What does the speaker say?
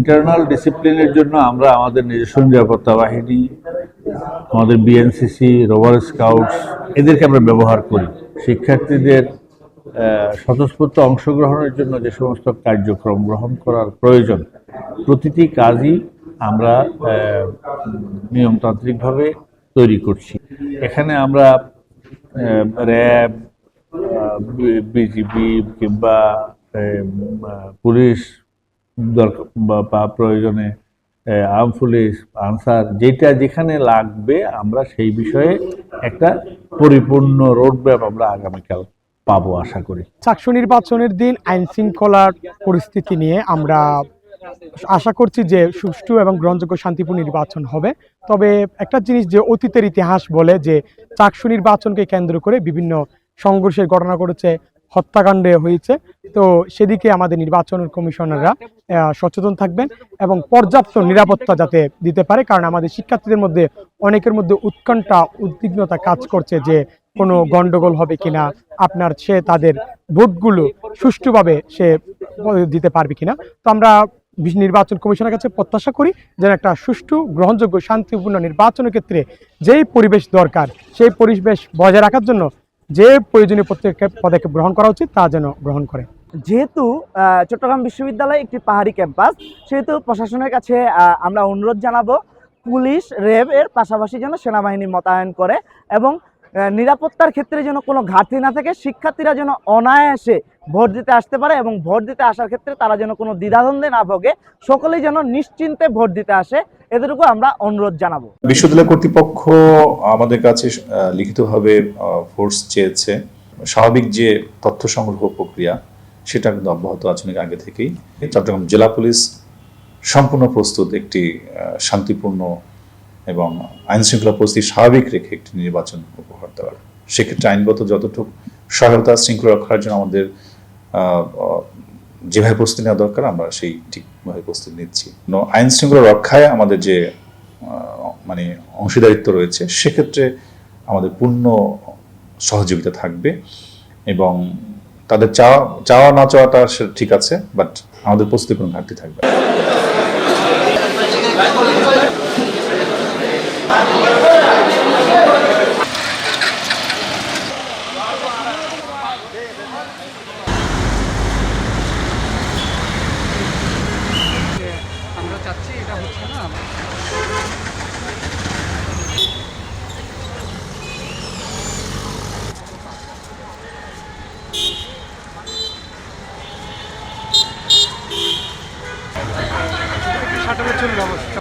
Internal ডিসিপ্লিনের জন্য আমরা আমাদের নিজস্ব নিরাপত্তা বাহিনী, আমাদের বিএনসিসি রোভার স্কাউটস এদেরকে আমরা ব্যবহার করি। শিক্ষার্থীদের স্বতঃস্ফূর্ত অংশগ্রহণের জন্য যে সমস্ত কার্যক্রম গ্রহণ করার প্রয়োজন, প্রতিটি কাজই আমরা নিয়মতান্ত্রিকভাবে তৈরি করছি। এখানে আমরা র্যাব বিজিবি কিংবা পুলিশ দরকার বা- প্রয়োজনে আর্ম পুলিশ আনসার যেটা যেখানে লাগবে আমরা সেই বিষয়ে একটা পরিপূর্ণ রোডম্যাপ আমরা আগামীকাল পাবো আশা করি। চাকসু নির্বাচনের দিন আইন শৃঙ্খলার পরিস্থিতি নিয়ে আমরা আশা করছি যে সুষ্ঠু এবং গ্রহণযোগ্য শান্তিপূর্ণ নির্বাচন হবে। তবে একটা জিনিস যে অতীতের ইতিহাস বলে যে চাকসু নির্বাচনকে কেন্দ্র করে বিভিন্ন সংঘর্ষের ঘটনা ঘটেছে হত্যাকাণ্ডে হয়েছে। তো সেদিকে আমাদের নির্বাচন কমিশনাররা সচেতন থাকবেন এবং পর্যাপ্ত নিরাপত্তা যাতে দিতে পারে, কারণ আমাদের শিক্ষার্থীদের মধ্যে অনেকের মধ্যে উৎকণ্ঠা, উদ্বিগ্নতা কাজ করছে যে কোনো গন্ডগোল হবে কিনা, আপনার সে তাদের ভোটগুলো সুষ্ঠুভাবে সে দিতে পারবে কিনা। তো আমরা নির্বাচন কমিশনের কাছে প্রত্যাশা করি যেন একটা সুষ্ঠু, গ্রহণযোগ্য, শান্তিপূর্ণ নির্বাচনের ক্ষেত্রে যেই পরিবেশ দরকার, সেই পরিবেশ বজায় রাখার জন্য যে প্রয়োজনীয় পদক্ষেপ পদক্ষেপ গ্রহণ করা উচিত তা যেন গ্রহণ করে। যেহেতু চট্টগ্রাম বিশ্ববিদ্যালয় একটি পাহাড়ি ক্যাম্পাস, সেহেতু প্রশাসনের কাছে আমরা অনুরোধ জানাব, পুলিশ র্যাব এর পাশাপাশি যেন সেনাবাহিনী মোতায়েন করে এবং নিরাপত্তার ক্ষেত্রে যেন কোনো ঘাটতি না থাকে, শিক্ষার্থীরা যেন অনায়াসে ভোট দিতে আসতে পারে এবং ভোট দিতে আসার ক্ষেত্রে তারা যেন কোনো দ্বিধাদ্বন্দ্বে না ভোগে, সকলেই যেন নিশ্চিন্তে ভোট দিতে আসে, এতটুকু আমরা অনুরোধ জানাব। বিশ্ববিদ্যালয় কর্তৃপক্ষ আমাদের কাছে লিখিতভাবে ফোর্স চেয়েছে। স্বাভাবিক যে তথ্য সংগ্রহ প্রক্রিয়া, সেটা কিন্তু অব্যাহত আছে অনেক আগে থেকেই। চট্টগ্রাম জেলা পুলিশ সম্পূর্ণ প্রস্তুত একটি শান্তিপূর্ণ এবং আইন শৃঙ্খলা পরিস্থিতি স্বাভাবিক রেখে একটি নির্বাচন উপহার দেওয়ার সেক্ষেত্রে আইনগত যতটুকু সহায়তা শৃঙ্খলা রক্ষার জন্য আমাদের যেভাবে প্রস্তুতি নেওয়া দরকার, আমরা সেই ঠিকভাবে প্রস্তুতি নিচ্ছি। আইন শৃঙ্খলা রক্ষায় আমাদের যে মানে অংশীদারিত্ব রয়েছে, সেক্ষেত্রে আমাদের পূর্ণ সহযোগিতা থাকবে এবং তাদের চাওয়া চাওয়া না চাওয়াটা ঠিক আছে, বাট আমাদের প্রস্তুতি কোনো ঘাটতি থাকবে না। আমরা চাচ্ছি এটা হচ্ছে না শাটারের জন্য ব্যবস্থা